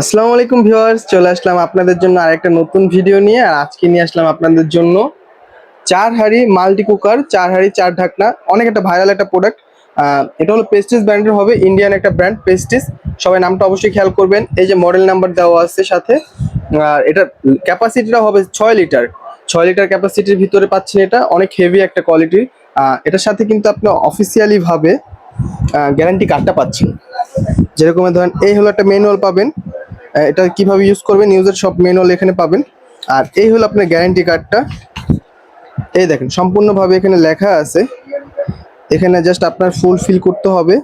আসসালামু আলাইকুম ভিউয়ার্স, চলে আসলাম আপনাদের জন্য আরেকটা নতুন ভিডিও নিয়ে, আর আজকে নিয়ে আসলাম আপনাদের জন্য চার হাড়ি মাল্টি কুকার, চার হাড়ি, চার ঢাকনা, অনেক একটা ভাইরাল একটা প্রোডাক্ট এটা হলো পেস্টিস ব্র্যান্ডের হবে ইন্ডিয়ান একটা ব্র্যান্ড পেস্টিস সবাই নামটা অবশ্যই খেয়াল করবেন, এই যে মডেল নাম্বার দেওয়া আছে সাথে, আর এটা ক্যাপাসিটিটা হবে ছয় লিটার ছয় লিটার ক্যাপাসিটির ভিতরে পাচ্ছেন এটা, অনেক হেভি একটা কোয়ালিটি এটার সাথে কিন্তু আপনি অফিসিয়ালি ভাবে গ্যারান্টি কার্ডটা পাচ্ছেন। যেরকম ধরেন, এই হলো একটা ম্যানুয়াল পাবেন এটা কীভাবে ইউজ করবেন? ইউজের সব ম্যানুয়াল এখানে পাবেন। আর এই হলো আপনার গ্যারান্টি কার্ডটা এই দেখেন, সম্পূর্ণভাবে এখানে লেখা আছে। এখানে জাস্ট আপনার ফুল ফিল করতে হবে।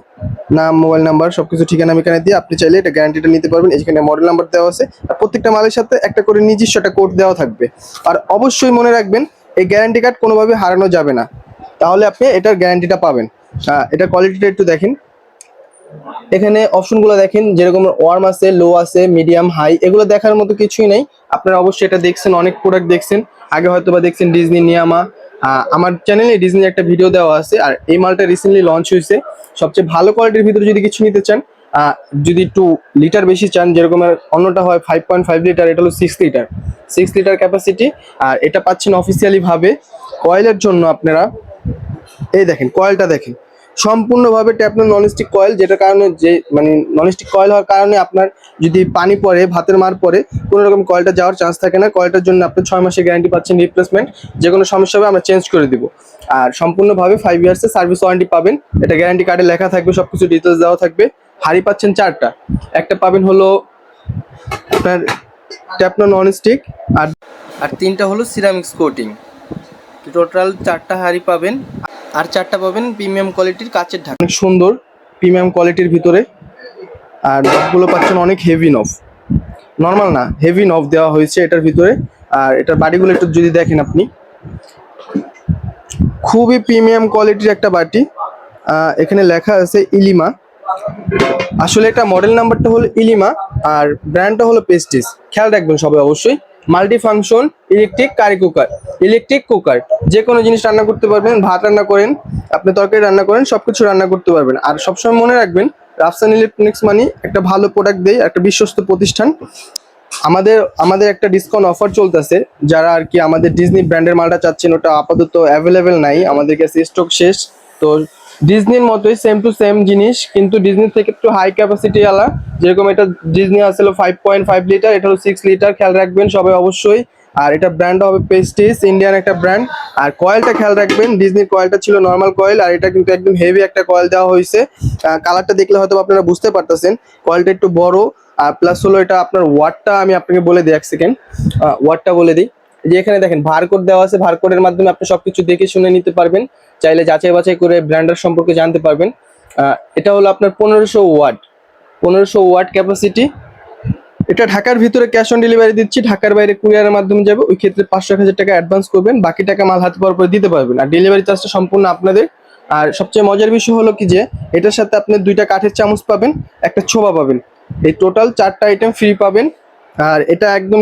নাম মোবাইল নাম্বার সব কিছু ঠিকানা মিকানা দিয়ে আপনি চাইলে এটা গ্যারান্টিটা নিতে পারবেন। এখানে মডেল নাম্বার দেওয়া আছে। আর প্রত্যেকটা মালের সাথে একটা করে নিজস্ব একটা কোড দেওয়া থাকবে। আর অবশ্যই মনে রাখবেন, এই গ্যারান্টি কার্ড কোনোভাবে হারানো যাবে না। তাহলে আপনি এটার গ্যারান্টিটা পাবেন। এটার কোয়ালিটিটা একটু দেখেন। এখানে অপশনগুলো দেখেন, যেরকম ওয়ার্ম আছে লো আছে মিডিয়াম হাই এগুলো দেখার মতো কিছুই নাই। আপনারা অবশ্যই এটা দেখছেন, অনেক প্রোডাক্ট দেখছেন। আগে হয়তো বা দেখছেন ডিজনি নিয়ামা আমার চ্যানেলে ডিজনি একটা ভিডিও দেওয়া আছে, আর এই মালটা রিসেন্টলি লঞ্চ হয়েছে। সবচেয়ে ভালো কোয়ালিটির ভিতরে যদি কিছু নিতে চান যদি একটু লিটার বেশি চান, যেরকম অন্যটা হয় ফাইভ পয়েন্ট ফাইভ লিটার এটা হলো six litre six litre capacity আর এটা পাচ্ছেন অফিসিয়ালি ভাবে। কয়েলের জন্য আপনারা, এই দেখেন কয়েলটা দেখেন। সম্পূর্ণভাবে ট্যাপনো ননস্টিক কয়েল যেটার কারণে যে মানে ননস্টিক কয়েল হওয়ার কারণে আপনার যদি পানি পড়ে, ভাতের মার পরে কোনো রকম কয়েলটা যাওয়ার চান্স থাকে না। কয়েলটার জন্য আপনি ছয় মাসের গ্যারান্টি পাচ্ছেন রিপ্লেসমেন্ট যে কোনো সমস্যা হবে আমরা চেঞ্জ করে দিব। আর সম্পূর্ণভাবে ফাইভ ইয়ার্সের সার্ভিস ওয়ারেন্টি পাবেন। এটা গ্যারান্টি কার্ডে লেখা থাকবে সব কিছু ডিটেলস দেওয়া থাকবে। হাড়ি পাচ্ছেন চারটা। একটা পাবেন হলো আপনার ট্যাপনো ননস্টিক আর আর তিনটা হলো সিরামিক্স কোটিং টোটাল চারটা হাড়ি পাবেন। আর চারটা পাবেন প্রিমিয়াম কোয়ালিটির কাচের ঢাকা। অনেক সুন্দর প্রিমিয়াম কোয়ালিটির ভিতরে। আর নবগুলো পাচ্ছেন অনেক হেভি নব নর্মাল না হেভি নব দেওয়া হয়েছে এটার ভিতরে। আর এটার বাটিগুলো একটু যদি দেখেন আপনি। খুবই প্রিমিয়াম কোয়ালিটির একটা বাটি। এখানে লেখা আছে ইলিমা। আসলে এটা মডেল নাম্বারটা হলো ইলিমা, আর ব্র্যান্ডটা হলো পেস্টিস খেয়াল রাখবেন সবাই অবশ্যই। Multi function electric curry cooker electric cooker যে কোনো জিনিস রান্না করতে পারবেন, ভাত রান্না করেন, আপনি তরকারি রান্না করেন, সবকিছু রান্না করতে পারবেন। আর সবসময় মনে রাখবেন রাফসান ইলেকট্রনিক্স মানে একটা ভালো প্রোডাক্ট দেয়, একটা বিশ্বস্ত প্রতিষ্ঠান। আমাদের আমাদের একটা ডিসকাউন্ট অফার চলতেছে, যারা আর কি আমাদের ডিজনি ব্র্যান্ডের মালটা চাচ্ছেন, ওটা আপাতত অ্যাভেলেবেল নাই, আমাদের কাছে স্টক শেষ। তো ডিজনির মতোই সেম টু সেম জিনিস, কিন্তু ডিজনি থেকে একটু হাই ক্যাপাসিটি আলা, যেরকম এটা ডিজনি আসলে ফাইভ পয়েন্ট ফাইভ লিটার এটা হলো সিক্স লিটার খেয়াল রাখবেন সবাই অবশ্যই। আর এটা ব্র্যান্ড হবে পেস্টিস ইন্ডিয়ান একটা ব্র্যান্ড আর কয়েলটা খেয়াল রাখবেন ডিজনির কয়েলটা ছিল নর্মাল কয়েল আর এটা কিন্তু একদম হেভি একটা কয়েল দেওয়া হয়েছে। কালারটা দেখলে হয়তো আপনারা বুঝতে পারতেছেন কয়েলটা একটু বড়। আর প্লাস হলো এটা আপনার ওয়াটটা আমি আপনাকে বলে দিই এক সেকেন্ড ওয়াটটা বলে দিই। যে এখানে দেখেন ভারকোড দেওয়া আছে ভারকোডের মাধ্যমে আপনি সবকিছু দেখে শুনে নিতে পারবেন। চাইলে যাচাই বাছাই করে ব্র্যান্ডের সম্পর্কে জানতে পারবেন। এটা হলো আপনার পনেরোশো ওয়াট। পনেরোশো ওয়াট ক্যাপাসিটি এটা ঢাকার ভিতরে ক্যাশ অন ডেলিভারি দিচ্ছি, ঢাকার বাইরে কুরিয়ারের মাধ্যমে যাবে। ওই ক্ষেত্রে পাঁচশো এক হাজার টাকা অ্যাডভান্স করবেন, বাকি টাকা মাল হাতে পাওয়ার পরে দিতে পারবেন। আর ডেলিভারি চার্জটা সম্পূর্ণ আপনাদের। আর সবচেয়ে মজার বিষয় হলো কি যে, এটার সাথে আপনি দুইটা কাঠের চামচ পাবেন, একটা ছোবা পাবেন। এই টোটাল চারটা আইটেম ফ্রি পাবেন। আর এটা একদম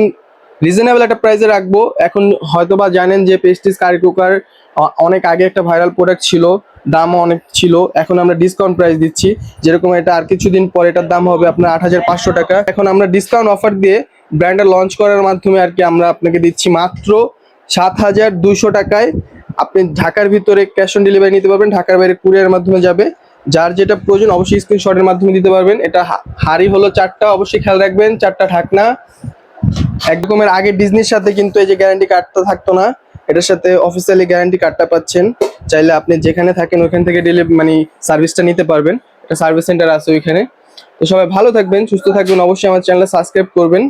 রিজনেবল একটা প্রাইসে রাখব। এখন হয়তোবা জানেন যে পেস্টিস কারি কুকার অনেক আগে একটা ভাইরাল প্রোডাক্ট ছিল, দামও অনেক ছিল। এখন আমরা ডিসকাউন্ট প্রাইস দিচ্ছি। যেরকম এটা আর কিছুদিন পর এটার দাম হবে আপনার আট হাজার পাঁচশো টাকা। এখন আমরা ডিসকাউন্ট অফার দিয়ে ব্র্যান্ডটা লঞ্চ করার মাধ্যমে আর কি আমরা আপনাকে দিচ্ছি মাত্র সাত হাজার দুশো টাকায়। আপনি ঢাকার ভিতরে ক্যাশ অন ডেলিভারি নিতে পারবেন, ঢাকার বাইরে কুরিয়ারের মাধ্যমে যাবে। যার যেটা প্রয়োজন, অবশ্যই স্ক্রিনশটের মাধ্যমে দিতে পারবেন। এটা হাড়ি হলো চারটা, অবশ্যই খেয়াল রাখবেন। চারটা ঢাকনা এক রকমের আগে ডিজনির সাথে কিন্তু এই যে গ্যারান্টি কার্ডটা থাকতো না, এটার সাথে অফিসিয়ালি গ্যারান্টি কার্ডটা পাচ্ছেন। চাইলে আপনি যেখানে থাকেন ওখান থেকে ডেলি মানে সার্ভিসটা নিতে পারবেন। একটা সার্ভিস সেন্টার আছে ওইখানে। তো সবাই ভালো থাকবেন, সুস্থ থাকবেন। অবশ্যই আমার চ্যানেলটা সাবস্ক্রাইব করবেন।